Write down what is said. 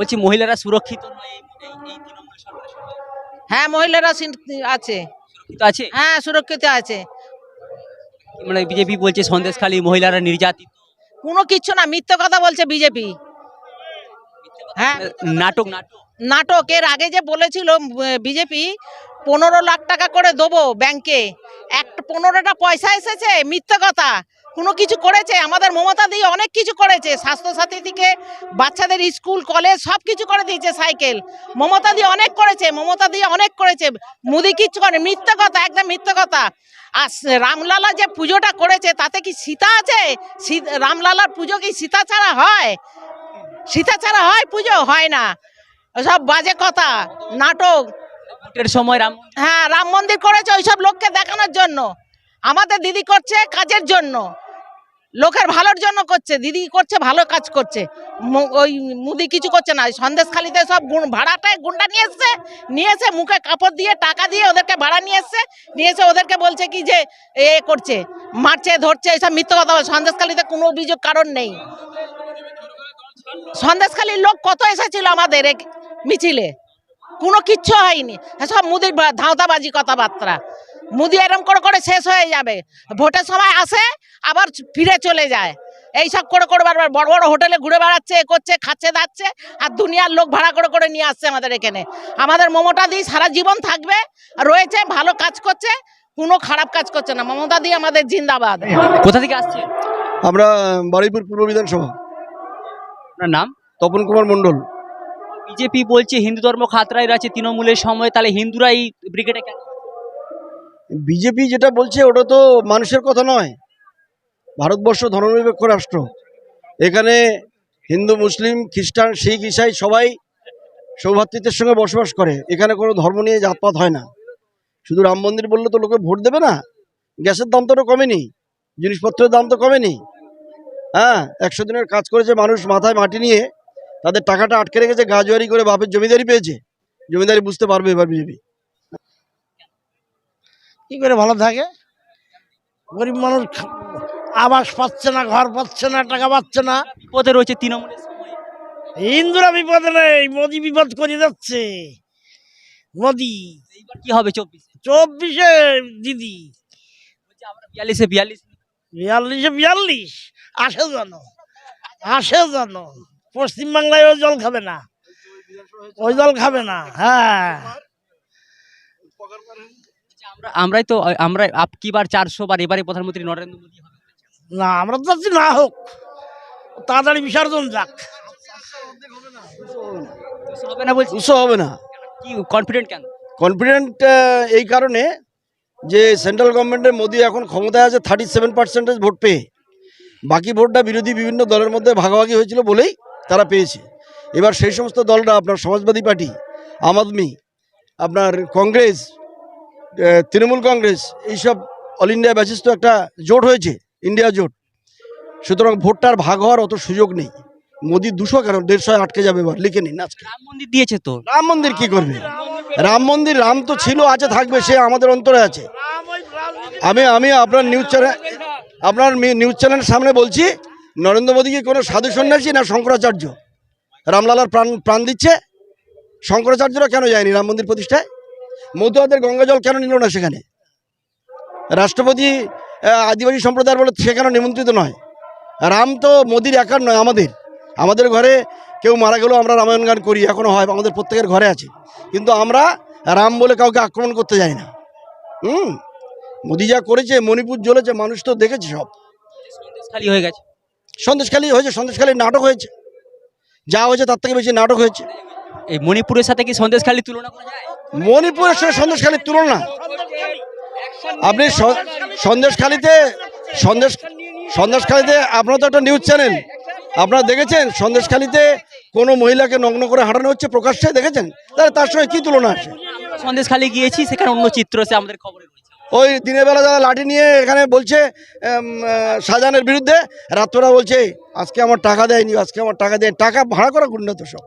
বলছি মহিলারা সুরক্ষিত নয় এই- এই- এই তৃণমূল সরকারের সময়। হ্যাঁ মহিলারা সিন- আছে। সুরক্ষিত আছে? হ্যাঁ সুরক্ষিত আছে। মানে বিজেপি বলছে সন্দেশখালী মহিলারা নির্যাতিত। কোনো কিচ্ছু না মিথ্যে কথা বলছে বিজেপি। হ্যাঁ। নাটক নাটক। নাটক এর আগে যে বলেছিল বিজেপি পনেরো লাখ টাকা করে দেবো ব্যাংকে। এক পনেরোটা পয়সা এসেছে মিথ্যে কথা। কোনো কিছু করেছে আমাদের মমতা দিয়ে অনেক কিছু করেছে স্বাস্থ্যসাথী থেকে বাচ্চাদের স্কুল কলেজ সব কিছু করে দিয়েছে সাইকেল। মমতা দিয়ে অনেক করেছে মমতা দিয়ে অনেক করেছে মোদি কিচ্ছু করে মিথ্যে কথা একদম মিথ্যে কথা। আর রামলালা যে পুজোটা করেছে তাতে কি সীতা আছে? রামলালার পুজো কি সীতা ছাড়া হয়? সীতা ছাড়া হয় পুজো? হয় না। সব বাজে কথা নাটক। ভোটের সময় রাম হ্যাঁ রাম মন্দির করেছে ওইসব লোককে দেখানোর জন্য। আমাদের দিদি করছে কাজের জন্য। লোকের ভালোর জন্য করছে, দিদি করছে, ভালো কাজ করছে। ওই মুদি কিছু করছে না সন্দেশখালিতে সব গুণ- ভাড়াটায় গুন্ডা নিয়ে এসছে, নিয়ে এসে মুখে কাপড় দিয়ে, টাকা দিয়ে ওদেরকে ভাড়া নিয়ে এসছে, নিয়ে এসে ওদেরকে বলছে কি যে, এ করছে, মারছে, ধরছে এইসব মিথ্যে কথা সন্দেশখালিতে কোনো অভিযোগ কারণ নেই। সন্দেশখালীর লোক কত এসেছিল আমাদের মিছিলে? কোনো কিচ্ছু হয়নি সব মুদির ধাঁধাবাজি কথাবার্তা। মুদি এরম করে করে শেষ হয়ে যাবে। ভোটের সময় আসে আবার ফিরে চলে যায়। এইসব করে করে বারবার বড় বড় হোটেলে ঘুরে বেড়াচ্ছে এ করছে খাচ্ছে দাচ্ছে আর দুনিয়ার লোক ভাড়া করে করে নিয়ে আসছে আমাদের এখানে। আমাদের মমতা দি সারা জীবন থাকবে রয়েছে ভালো কাজ করছে কোনো খারাপ কাজ করছে না। মমতা দি আমাদের জিন্দাবাদ। কোথা থেকে আসছে আমরা বারুইপুর পূর্ব বিধানসভা। আপনার নাম? তপন কুমার মণ্ডল। বিজেপি বলছে হিন্দু ধর্ম খাতরায় আছে তৃণমূলের সময় তাহলে হিন্দুরাই ব্রিগেডে কেন? বিজেপি যেটা বলছে, ওটা তো মানুষের কথা নয়। ভারতবর্ষ ধর্মনিরপেক্ষ রাষ্ট্র। এখানে হিন্দু, মুসলিম, খ্রিস্টান, শিখ, ইসাই সবাই সৌভাতৃত্বের সঙ্গে বসবাস করে। এখানে কোনো ধর্ম নিয়ে জাতপাত হয় না। শুধু রাম মন্দির বললে তো লোকে ভোট দেবে না। গ্যাসের দাম তো কমেনি। জিনিসপত্রের দাম তো কমেনি। হ্যাঁ একশো দিনের কাজ করেছে মানুষ মাথায় মাটি নিয়ে। তাদের টাকাটা আটকে রেখেছে, গাজুয়ারি করে বাপের জমিদারি পেয়েছে। জমিদারি বুঝতে পারবে এবার বিজেপি। কি করে ভালো থাকে? গরিব মানুষ আবাস পাচ্ছে না ঘর পাচ্ছে না টাকা পাচ্ছে না। বিপদে রয়েছে তৃণমূলের হিন্দুরা বিপদে নেই মোদি বিপদ করে যাচ্ছে। মোদি। এইবার কি হবে চব্বিশে? চব্বিশে দিদি। আমরা বিয়াল্লিশে বিয়াল্লিশ। বিয়াল্লিশে বিয়াল্লিশ। আসে জানো আসে জানো পশ্চিমবাংলায় ওই জল খাবে না। ওই জল খাবে না হ্যাঁ। আমরাই তো আমরা আপ কি বার চারশো বার এবারে প্রধানমন্ত্রী নরেন্দ্র মোদী না আমরা তো চাচ্ছি না হোক। তাড়াতাড়ি বিসর্জন যাক। হবে না বলছি? দুশো হবে না। কি কনফিডেন্ট কেন? কনফিডেন্ট এই কারণে যে সেন্ট্রাল গভর্নমেন্টের মোদি এখন ক্ষমতায় আছে থার্টি সেভেন পার্সেন্টেজ ভোট পেয়ে। বাকি ভোটটা বিরোধী বিভিন্ন দলের মধ্যে ভাগাভাগি হয়েছিল বলেই তারা পেয়েছে। এবার সেই সমস্ত দলরা আপনার সমাজবাদী পার্টি আম আদমি আপনার কংগ্রেস তৃণমূল কংগ্রেস এইসব অল ইন্ডিয়া ব্যাচিস তো একটা জোট হয়েছে ইন্ডিয়া জোট। সুতরাং ভোটটার ভাগ হওয়ার অত সুযোগ নেই। মোদি দুশো কেন দেড়শো আটকে যাবে এবার লিখে নিন আজকে। রাম মন্দির দিয়েছে তো? রাম মন্দির কি করবে? রাম মন্দির রাম তো ছিল আছে থাকবে সে আমাদের অন্তরে আছে। আমি আমি আপনার নিউজ চ্যানেল আপনার নিউজ চ্যানেলের সামনে বলছি নরেন্দ্র মোদী কি কোনো সাধু সন্ন্যাসী না শঙ্করাচার্য? রামলালার প্রাণ প্রাণ দিচ্ছে? শঙ্করাচার্যরা কেন যায়নি রাম মন্দির প্রতিষ্ঠায়? মতুয়াদের গঙ্গা জল কেন নিল না সেখানে? রাষ্ট্রপতি আদিবাসী সম্প্রদায়ের বলে সেখানে নিমন্ত্রিত নয়? রাম তো মোদির একার নয় আমাদের। আমাদের ঘরে কেউ মারা গেলেও আমরা রামায়ণ গান করি এখনও হয় আমাদের প্রত্যেকের ঘরে আছে। কিন্তু আমরা রাম বলে কাউকে আক্রমণ করতে যাই না। হুম? মোদি যা করেছে মণিপুর জ্বলেছে মানুষ তো দেখেছে সব। খালি হয়ে গেছে। সন্দেশখালী হয়েছে সন্দেশখালী নাটক হয়েছে। যা হয়েছে তার থেকে বেশি নাটক হয়েছে। এই মণিপুরের সাথে কি সন্দেশখালী তুলনা করা যায়? মণিপুরের সঙ্গে সন্দেশখালীর তুলনা? আপনি সন্দেশখালীতে সন্দেশ সন্দেশখালীতে আপনার তো একটা নিউজ চ্যানেল আপনারা দেখেছেন? সন্দেশখালীতে কোনো মহিলাকে নগ্ন করে হাঁটানো হচ্ছে প্রকাশ্যে? দেখেছেন? তাহলে তার সঙ্গে কী তুলনা আছে? সন্দেশখালী গিয়েছি সেখানে অন্য চিত্র আছে আমাদের খবরে ওই দিনের বেলা যারা লাঠি নিয়ে এখানে বলছে শাহজাহানের বিরুদ্ধে রাত্ররা বলছে আজকে আমার টাকা দেয়নি আজকে আমার টাকা দেয় টাকা ভাড়া করা গুন্ডা তো সব।